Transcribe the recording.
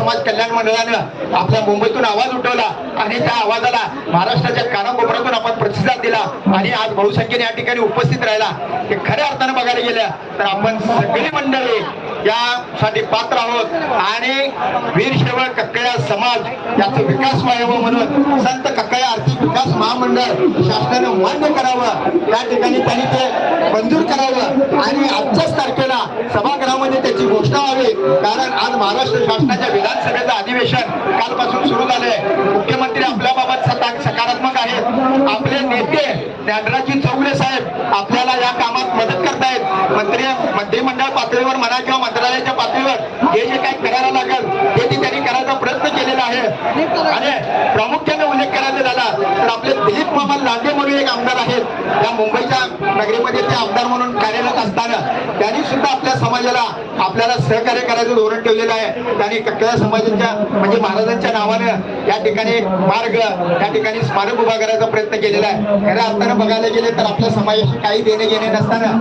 समाज कल्याण मंडळानं आपल्या मुंबईतून आवाज उठवला आणि त्या आवाजाला महाराष्ट्राच्या कानाकोपऱ्यातून आपण प्रतिसाद दिला आणि आज बहुसंख्येने या ठिकाणी उपस्थित राहिला. हे खऱ्या अर्थानं बघायला गेल्या तर आपण सगळी मंडळी यासाठी पात्र आहोत. आणि वीर सेवक कक्कया समाज याचा विकास व्हावा म्हणून संत कक्कया आर्थिक विकास महामंडळ शासनानं मान्य करावं. त्या ठिकाणी त्यांनी ते मंजूर करावं. आणि आजच्याच तारखेला त्याची घोषणा व्हावी कारण आज महाराष्ट्र शासनाच्या विधानसभेचं अधिवेशन कालपासून सुरू झालंय. मुख्यमंत्री आपल्याबाबत सता सकारात्मक आहेत. आपले नेते ज्ञानराजी चौगुले साहेब आपल्याला या कामात मदत करतायत. मंत्री मंत्रिमंडळ पातळीवर म्हणा किंवा मंत्रालयाच्या पातळीवर हे जे काही करायला लागेल हे ते त्यांनी करायचा प्रयत्न केलेला आहे. आणि प्रामुख्याने उल्लेख करायचा झाला तर आपले दिलीप लांडे म्हणून एक आमदार आहेत. या मुंबईच्या नगरीमध्ये ते आमदार म्हणून कार्यरत असताना त्यांनी सुद्धा आपल्या समाजाला आपल्याला सहकार्य करायचं धोरण ठेवलेलं आहे. त्यांनी कक्कया समाजाच्या म्हणजे महाराजांच्या नावानं या ठिकाणी मार्ग या ठिकाणी स्मारक उभा करायचा प्रयत्न केलेला आहे. खऱ्या अर्थानं बघायला गेले तर आपल्या समाजाशी काही देणे घेणे नसताना